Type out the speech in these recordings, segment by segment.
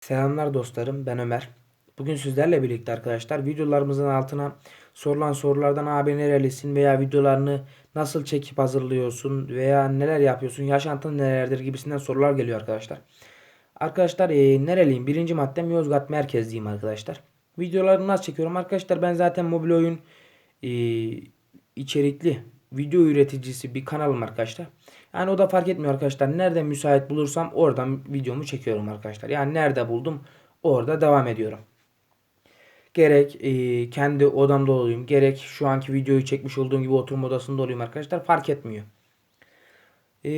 Selamlar dostlarım ben Ömer. Bugün sizlerle birlikte arkadaşlar videolarımızın altına sorulan sorulardan abi nerelisin veya videolarını nasıl çekip hazırlıyorsun veya neler yapıyorsun yaşantın nelerdir gibisinden sorular geliyor arkadaşlar. Arkadaşlar e, nereliyim? Birinci maddem Yozgat merkezliyim arkadaşlar. Videolarımı nasıl çekiyorum? Arkadaşlar ben zaten mobil oyun e, içerikli video üreticisi bir kanalım arkadaşlar. Yani o da fark etmiyor arkadaşlar. Nerede müsait bulursam oradan videomu çekiyorum arkadaşlar. Yani nerede buldum orada devam ediyorum. Gerek e, kendi odamda olayım gerek şu anki videoyu çekmiş olduğum gibi oturma odasında olayım arkadaşlar fark etmiyor. E,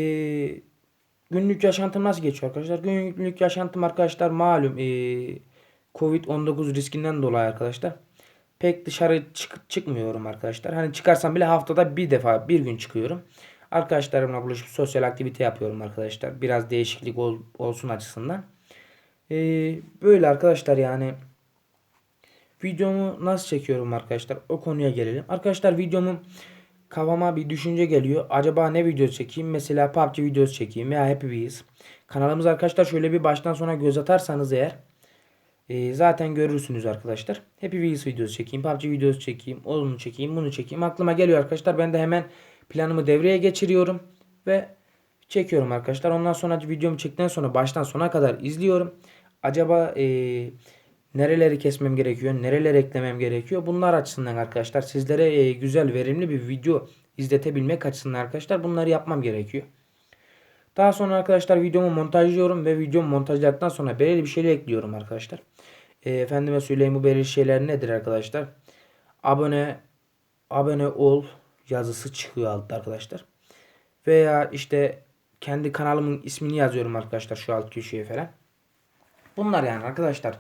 günlük yaşantım nasıl geçiyor arkadaşlar? Günlük yaşantım arkadaşlar malum e, Covid-19 riskinden dolayı arkadaşlar pek dışarı çık çıkmıyorum arkadaşlar. Hani çıkarsam bile haftada bir defa bir gün çıkıyorum. Arkadaşlarımla buluşup sosyal aktivite yapıyorum arkadaşlar. Biraz değişiklik ol, olsun açısından. Ee, böyle arkadaşlar yani videomu nasıl çekiyorum arkadaşlar o konuya gelelim. Arkadaşlar videomu kafama bir düşünce geliyor. Acaba ne video çekeyim? Mesela PUBG videosu çekeyim veya Happy Wheels. Kanalımız arkadaşlar şöyle bir baştan sona göz atarsanız eğer e, zaten görürsünüz arkadaşlar. Happy Wheels videosu çekeyim, PUBG videosu çekeyim, onu çekeyim, bunu çekeyim. Aklıma geliyor arkadaşlar. Ben de hemen planımı devreye geçiriyorum ve çekiyorum arkadaşlar. Ondan sonra videomu çektikten sonra baştan sona kadar izliyorum. Acaba e, nereleri kesmem gerekiyor, nereleri eklemem gerekiyor? Bunlar açısından arkadaşlar sizlere e, güzel, verimli bir video izletebilmek açısından arkadaşlar bunları yapmam gerekiyor. Daha sonra arkadaşlar videomu montajlıyorum ve videomu montajladıktan sonra belirli bir şeyler ekliyorum arkadaşlar. E, efendime söyleyeyim bu belirli şeyler nedir arkadaşlar? Abone abone ol yazısı çıkıyor altta arkadaşlar. Veya işte kendi kanalımın ismini yazıyorum arkadaşlar şu alt köşeye falan. Bunlar yani arkadaşlar.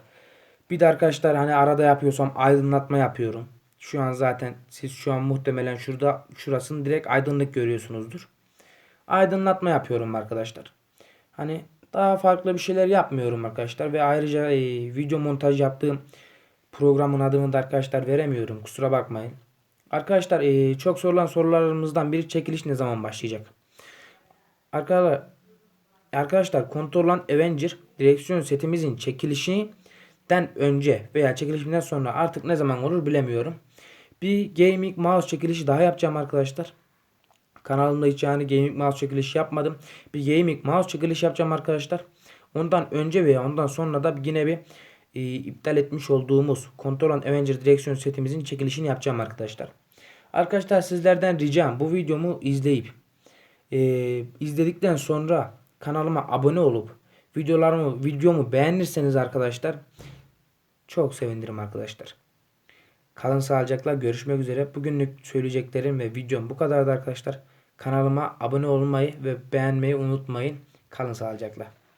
Bir de arkadaşlar hani arada yapıyorsam aydınlatma yapıyorum. Şu an zaten siz şu an muhtemelen şurada şurasını direkt aydınlık görüyorsunuzdur. Aydınlatma yapıyorum arkadaşlar. Hani daha farklı bir şeyler yapmıyorum arkadaşlar ve ayrıca e, video montaj yaptığım programın adını da arkadaşlar veremiyorum. Kusura bakmayın. Arkadaşlar e, çok sorulan sorularımızdan biri çekiliş ne zaman başlayacak? Arkadaşlar Arkadaşlar Controlan Avenger direksiyon setimizin çekilişinden önce veya çekilişinden sonra artık ne zaman olur bilemiyorum. Bir gaming mouse çekilişi daha yapacağım arkadaşlar. Kanalımda hiç yani gaming mouse çekilişi yapmadım. Bir gaming mouse çekilişi yapacağım arkadaşlar. Ondan önce veya ondan sonra da yine bir e, iptal etmiş olduğumuz Controlan Avenger direksiyon setimizin çekilişini yapacağım arkadaşlar. Arkadaşlar sizlerden ricam bu videomu izleyip e, izledikten sonra kanalıma abone olup videolarımı videomu beğenirseniz arkadaşlar çok sevinirim arkadaşlar. Kalın sağlıcakla görüşmek üzere. Bugünlük söyleyeceklerim ve videom bu kadardı arkadaşlar. Kanalıma abone olmayı ve beğenmeyi unutmayın. Kalın sağlıcakla.